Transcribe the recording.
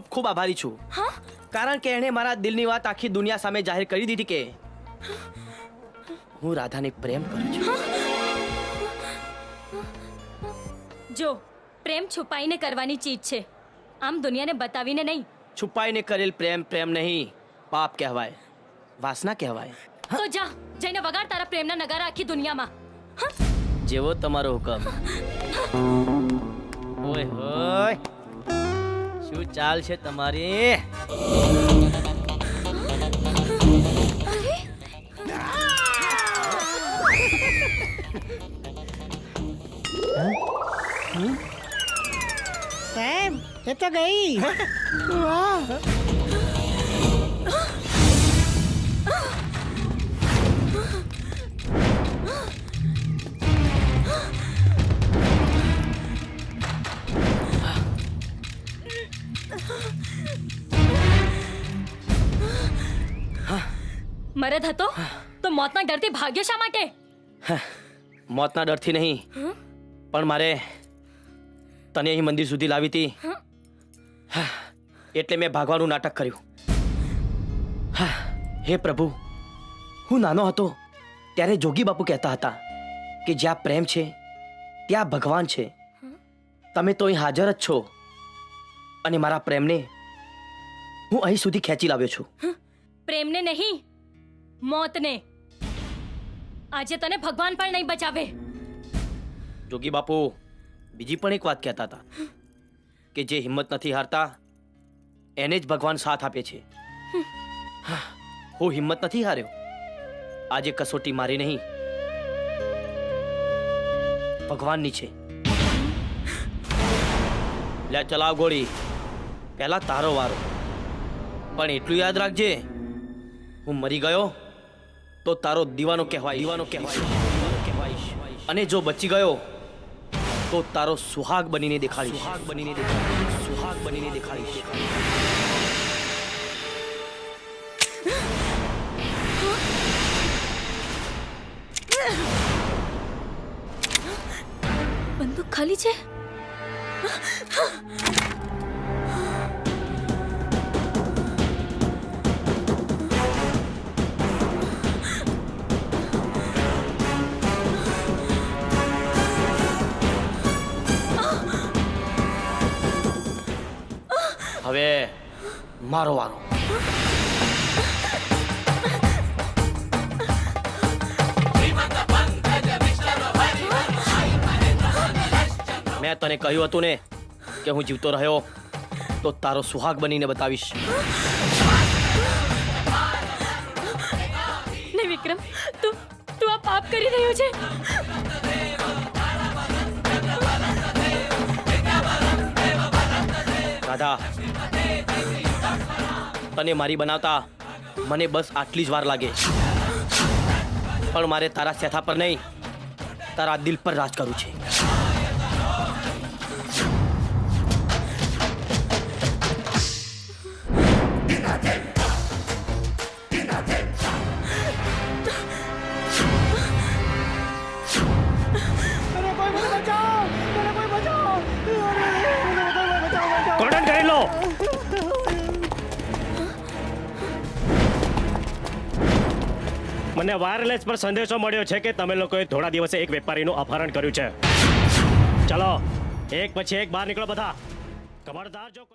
ખૂબ આભારી છું. હા? કારણ કે એણે મારા દિલની વાત આખી દુનિયા સામે જાહેર કરી દીધી કે હું રાધાને પ્રેમ કરું છું. જો પ્રેમ છુપાઈને કરવાની ચીજ છે. આમ દુનિયાને બતાવીને નહીં. છુપાઈને કરેલ પ્રેમ પ્રેમ નહીં. પાપ કહેવાય વાસના કહેવાય. તો જા જઈને વગાડ તારા પ્રેમના નગારા આખી દુનિયામાં. જેવો તમારો હુકમ. ઓય હોય શું ચાલ છે તમારી? સેમ એ તો ગઈ. વાહ! મરદ હતો? તો મોતના ડરથી ભાગ્યો શા માટે? મોતના ડરથી નહીં. પણ મારે તને અહીં મંદિર સુધી લાવી હતી. એટલે મેં ભાગવાનું નાટક કર્યું. હા, પ્રભુ હું નાનો હતો ત્યારે જોગી બાપુ કહેતા હતા કે જ્યાં પ્રેમ છે ત્યાં ભગવાન છે. તમે તો અહીં હાજર જ છો. અને મારા પ્રેમને હું અહીં સુધી ખેંચી લાવ્યો છું. પ્રેમને નહીં મોતને. આજે તને ભગવાન પણ નહીં બચાવે. જોગી બાપુ બીજી પણ એક વાત કહેતા હતા. કે જે હિંમત નથી હારતા એને જ ભગવાન સાથ આપે છે. હા, હિંમત નથી હાર્યો. આજે કસોટી મારી નહીં. ભગવાનની છે. લે ચલાવ ગોળી. પહેલા તારો વારો. પણ એટલું યાદ રાખજે હું મરી ગયો તો તારો દીવાનો કહેવાય દીવાનો કહેવાય કહેવાય અને જો બચી ગયો તો તારો સુહાગ બનીને દેખાડી સુહાગ બનીને દેખાડી સુહાગ બનીને દેખાડીશ. બંદૂક ખાલી છે? હવે મારો વારો મેં તને કહ્યું હતું ને કે હું જીવતો રહ્યો તો તારો સુહાગ બનીને બતાવીશ. ને વિક્રમ તું તું આ પાપ કરી રહ્યો છે? રાધા તને મારી બનાવતા મને બસ આટલી જ વાર લાગે. પણ મારે તારા સેથા પર નહીં, તારા દિલ પર રાજ કરવું છે. મને વાયરલેસ પર સંદેશો મળ્યો છે કે તમે લોકોએ થોડા દિવસે એક વેપારીનું અપહરણ કર્યું છે. ચલો, એક પછી એક બહાર નીકળો બધા. ખબરદાર જો